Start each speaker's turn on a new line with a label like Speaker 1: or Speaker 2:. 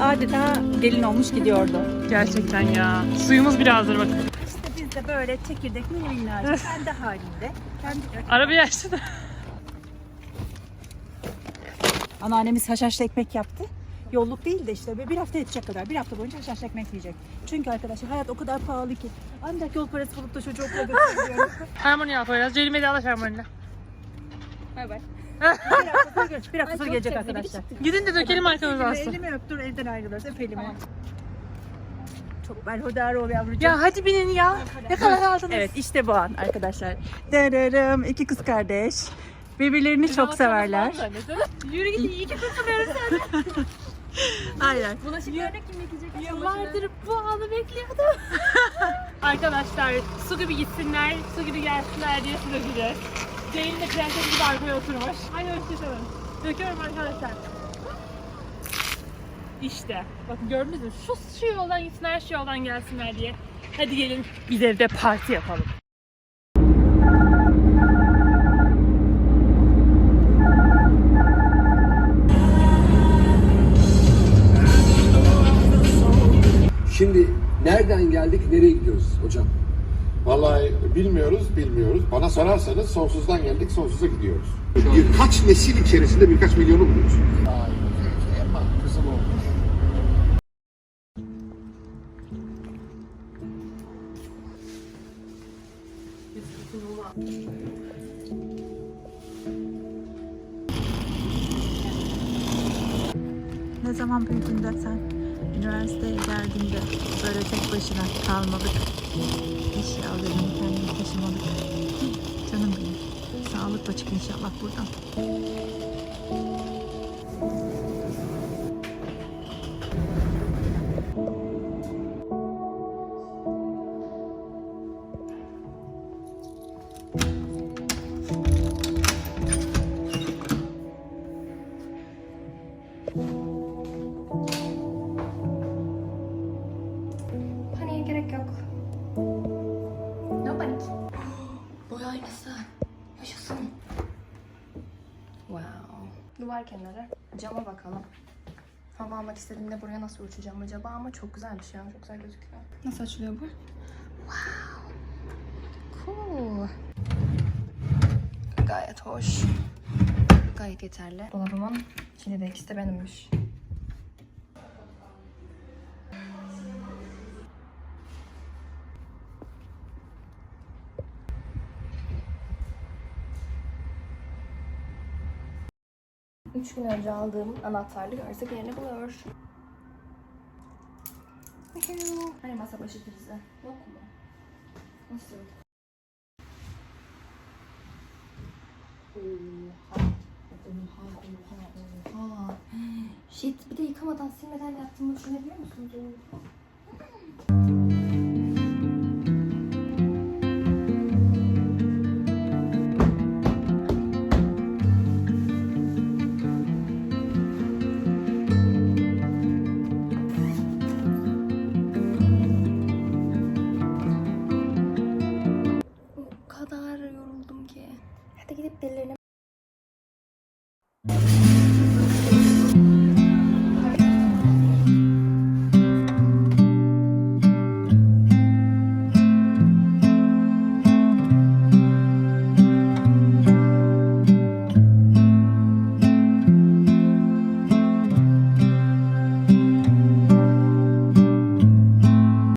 Speaker 1: adeta gelin olmuş gidiyordu.
Speaker 2: Gerçekten ya. Suyumuz birazdır bakın.
Speaker 1: İşte biz de böyle çekirdek mini minnacık kendi halinde. Kendi
Speaker 2: Arabayı açtı da.
Speaker 1: Anneannemiz haşhaşlı ekmek yaptı. Yolluk değil de işte bir hafta yetecek kadar. Bir hafta boyunca haşhaşlı ekmek yiyecek. Çünkü arkadaşlar hayat o kadar pahalı ki. Ancak yol parası bulup da çocuğu okula götürebiliyorum.
Speaker 2: Harmoni yap biraz. Ceylime de alaş harmoniyle.
Speaker 1: bay bay. Bir hafta sonra, gelecek- bir hafta sonra gelecek arkadaşlar.
Speaker 2: Gidin de dökelim arkamıza aslında.
Speaker 1: Elimi öp dur evden ayrılırız. Öp elimi. Çok berhudar ol yavrucuğum.
Speaker 2: Ya hadi binin ya. Ne kadar aldınız?
Speaker 1: Evet işte bu an arkadaşlar. Dararım iki kız kardeş. Birbirlerini çok severler.
Speaker 2: Yürü git iyi ki kurtuluyoruz.
Speaker 1: Aynen.
Speaker 3: Bulaşıklarını kim yıkayacak?
Speaker 2: Yıllardır bu anı bekliyordum. Arkadaşlar su gibi gitsinler, su gibi gelsinler diye su Ceylin de prenses gibi arkaya oturmuş. Hadi hoşçakalın. Döküyorum arkadaşlar. İşte. Bakın gördünüz mü? Şu, şu yoldan gitsinler, şu yoldan gelsinler diye. Hadi gelin biz evde parti yapalım.
Speaker 4: Şimdi nereden geldik, nereye gidiyoruz hocam?
Speaker 5: Vallahi bilmiyoruz, bilmiyoruz. Bana sorarsanız sonsuzdan geldik, sonsuza gidiyoruz.
Speaker 4: Birkaç nesil içerisinde birkaç milyonu buluyoruz.
Speaker 1: Ne zaman büyüdüğünde sen üniversiteye geldiğinde böyle tek başına kalmadık. Eşyalarını kendini taşımadık. Canım benim. Sağlıkla çık inşallah buradan.
Speaker 3: Yaşasın. Wow. Duvar kenarı. Cama bakalım. Hava almak istediğimde buraya nasıl uçacağım acaba ama çok güzelmiş ya. Çok güzel gözüküyor. Nasıl açılıyor bu? Wow. Cool. Gayet hoş. Gayet yeterli. Dolabımın de ikisi de benimmiş. Üç gün önce aldığım anahtarlık artık yerini buluyor. Hani masa başı prizi? Yok mu? Nasıl? Oha. Oha, oha, oha. Shit, bir de yıkamadan silmeden yaptığımı düşünebiliyor musunuz? Oha. Kadar yoruldum